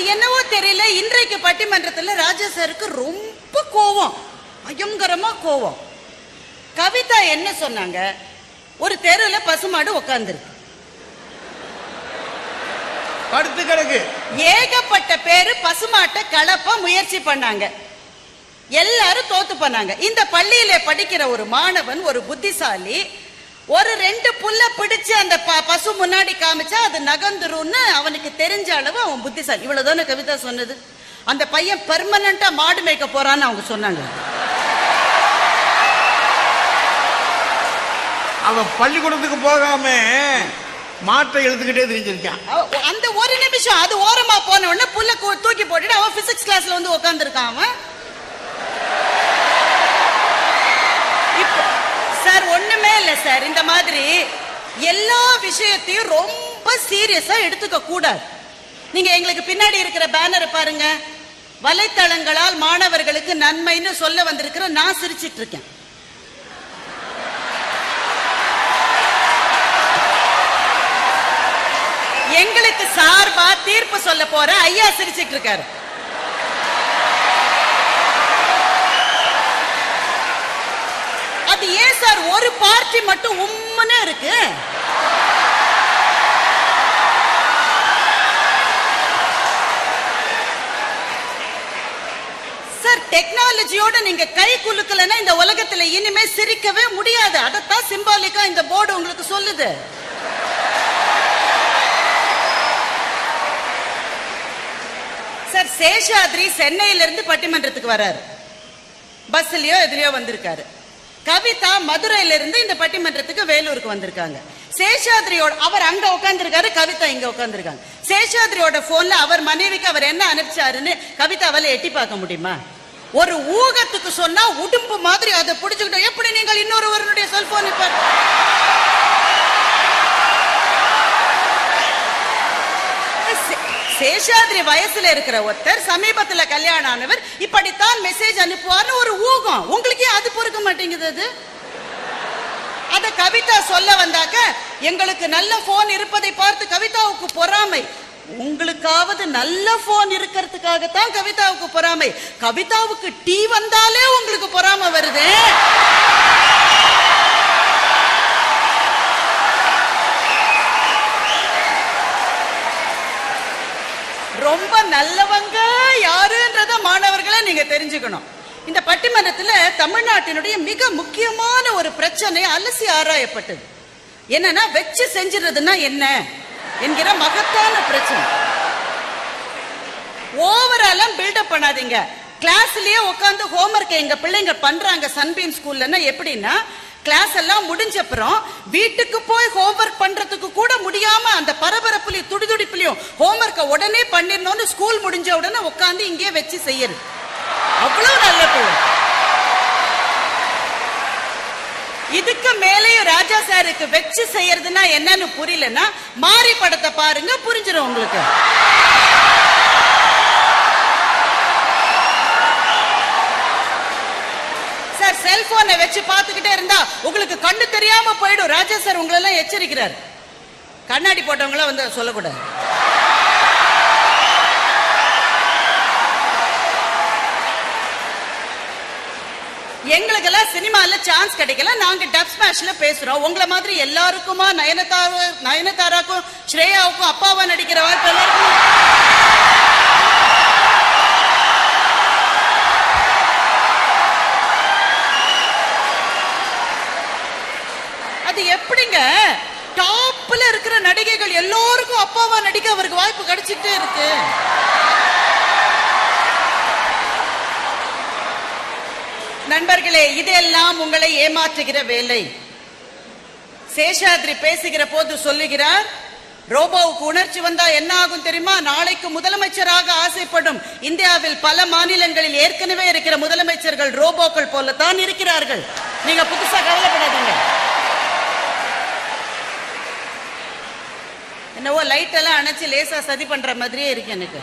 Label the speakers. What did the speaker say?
Speaker 1: அது என்னவோ தெரியல. இன்றைக்கு பட்டிமன்றத்துல ராஜா சாருக்கு ரொம்ப கோவம். பயங்கரமா கோவம். கவிதா என்ன சொன்னாங்க? ஒரு தெருவுல பசுமாடு உட்காந்துருக்கு
Speaker 2: படுத்து கிடக்கு.
Speaker 1: ஏகப்பட்ட பேரு பசுமாட்டை கலப்ப முயற்சி பண்ணாங்க. எல்லாரும் தோத்து பண்ணாங்க இந்த பள்ளியில படிக்கிற ஒரு மாணவன் ஒரு புத்திசாலி ஒரு ரெண்டு புல்ல பிடிச்சு அந்த பசு முன்னாடி காமிச்சா அது நகர்ந்துரும்னு அவனுக்கு தெரிஞ்ச அளவு அவன் புத்திசாலி. இவ்வளவுதானே கவிதா சொன்னது? அந்த பையன் பெர்மனண்டா மாடு மேய்க்க போறான்னு அவங்க சொன்னாங்க.
Speaker 2: அவன் பள்ளிக்கூடத்துக்கு போகாம மாட்டை எழுத்துக்கிட்டே தெரிஞ்சிருக்கான்.
Speaker 1: அந்த ஒரு நிமிஷம் அது ஓரமா போன உடனே புல்ல தூக்கி போட்டுட்டு அவன் பிசிக்ஸ் கிளாஸ்ல வந்து உட்காந்துருக்கான் அவன். சார் சார் இந்த மாதிரி எல்லா விஷயத்தையும் ரொம்ப சீரியஸா எடுத்துக்க கூடாது. நீங்க எங்களுக்கு பின்னாடி இருக்கிற பேனரை பாருங்க. வலைத்தளங்களால் மாணவர்களுக்கு நன்மைன்னு சொல்ல வந்திருக்கிற நான் சிரிச்சிட்டு இருக்கேன் எங்களுக்கு சார்பா தீர்ப்பு சொல்ல போற ஐயா சிரிச்சிட்டு இருக்காரு அது ஏன் சார் ஒரு பார்ட்டி மட்டும் உம்மனே இருக்கு. சார் டெக்னாலஜியோட நீங்க கை குலுக்கலன்னா இந்த உலகத்துல இனிமே சிரிக்கவே முடியாது. அதைத்தான் சிம்பாலிக்கா இந்த போர்டு உங்களுக்கு சொல்லுது. சார் சேஷாத்ரி சென்னையில இருந்து பட்டிமன்றத்துக்கு வர்றாரு. பஸ்லயோ எதுலயோ வந்திருக்காரு. கவிதா மதுரையில இருந்து இந்த பட்டிமன்றத்துக்கு வேலூருக்கு வந்திருக்காங்க. சேஷாத்ரியோட அவர் அங்க உட்காந்துருக்காரு கவிதா இங்க உட்காந்துருக்காங்க சேஷாத்ரியோட போன்ல அவர் மனைவிக்கு அவர் என்ன அனுப்பிச்சாருன்னு கவிதாவால எட்டி பார்க்க முடியுமா? ஒரு ஊகத்துக்கு சொன்னா உடும்பு மாதிரி அதை புடிச்சுக்கிட்டோம் எப்படி நீங்கள் இன்னொருவருடைய செல்போன் இப்ப சேஷாதிரி வயசுல இருக்கிற ஒருத்தர் சமீபத்துல கல்யாணம் ஆனவர் இப்படித்தான் மெசேஜ் அனுப்புவார்னு ஒரு ஊகம். உங்களுக்கு ஏன் அது பொறுக்க மாட்டேங்குது அது. அத கவிதா சொல்ல வந்தாக்க எங்களுக்கு நல்ல போன் இருப்பதை பார்த்து கவிதாவுக்கு பொறாமை. உங்களுக்காவது நல்ல போன் இருக்கிறதுக்காகத்தான் கவிதாவுக்கு பொறாமை. கவிதாவுக்கு டீ வந்தாலே உங்களுக்கு பொறாமை வருது. நீங்க தெரிஞ்சுக்கணும். இந்த பட்டிமன்றத்தில் தமிழ்நாட்டினுடைய மிக முக்கியமான ஒரு பிரச்சனை அலசி ஆராயப்பட்டது. என்னன்னா வச்சு செஞ்சிருதுன்னா என்ன? என்கிற மகத்தான பிரச்சனை. ஓவராலாம் பில்டப் பண்ணாதீங்க. கிளாஸ்லயே உட்காந்து ஹோம்ஒர்க் எங்க பிள்ளைங்க பண்றாங்க சன்பீம் ஸ்கூல்லன்னா எப்படின்னா கிளாஸ் எல்லாம் முடிஞ்ச அப்புறம் வீட்டுக்கு போய் ஹோம்ஒர்க் பண்றதுக்கு கூட முடியாம அந்த பரபரப்புலயும் துடிதுடிப்புலயும் ஹோம்ஒர்க்கை உடனே பண்ணிடணும்னு ஸ்கூல் முடிஞ்ச உடனே உட்காந்து இங்கேயே வச்சு செய்யறது. அவ்வளவு நல்ல பிள்ளை இதுக்கு மேலேயும் ராஜா சாருக்கு வச்சு செய்யறதுன்னா என்னன்னு புரியலன்னா மாறி படத்தை பாருங்க புரிஞ்சிடும் உங்களுக்கு. சார் செல்போனை வச்சு பார்த்துக்கிட்டே இருந்தா உங்களுக்கு கண்ணு தெரியாம போயிடும். ராஜா சார் உங்களெல்லாம் எச்சரிக்கிறார். கண்ணாடி போட்டவங்கள வந்து சொல்லக்கூடாது. எங்களுக்கெல்லாம் சினிமாவில் சான்ஸ் கிடைக்கல. நாங்கள் டப் ஸ்மாஷில் பேசுகிறோம் உங்களை மாதிரி எல்லாருக்குமா நயனதாரா நயனதாராக்கும் ஸ்ரேயாவுக்கும் அப்பாவா நடிக்கிற வாய்ப்பு எல்லாருக்கும் அது எப்படிங்க? டாப்ல இருக்கிற நடிகைகள் எல்லோருக்கும் அப்பாவா நடிக்க அவருக்கு வாய்ப்பு கிடைச்சிட்டே இருக்கு. நண்பர்களே இதெல்லாம் உங்களை ஏமாற்றுகிற வேலை. சேஷாத்ரி பேசுகிற போது சொல்லுகிறார் ரோபோவுக்கு உணர்ச்சி வந்தா என்ன ஆகும் தெரியுமா? நாளைக்கு முதலமைச்சராக ஆசைப்படும் இந்தியாவில் பல மாநிலங்களில் ஏற்கனவே இருக்கிற முதலமைச்சர்கள் ரோபோக்கள் போலத்தான் இருக்கிறார்கள். நீங்க புதுசா கவலைப்படாதீங்க. என்னவோ லைட் எல்லாம் அணைச்சு லேசா சதி பண்ற மாதிரியே இருக்கு எனக்கு.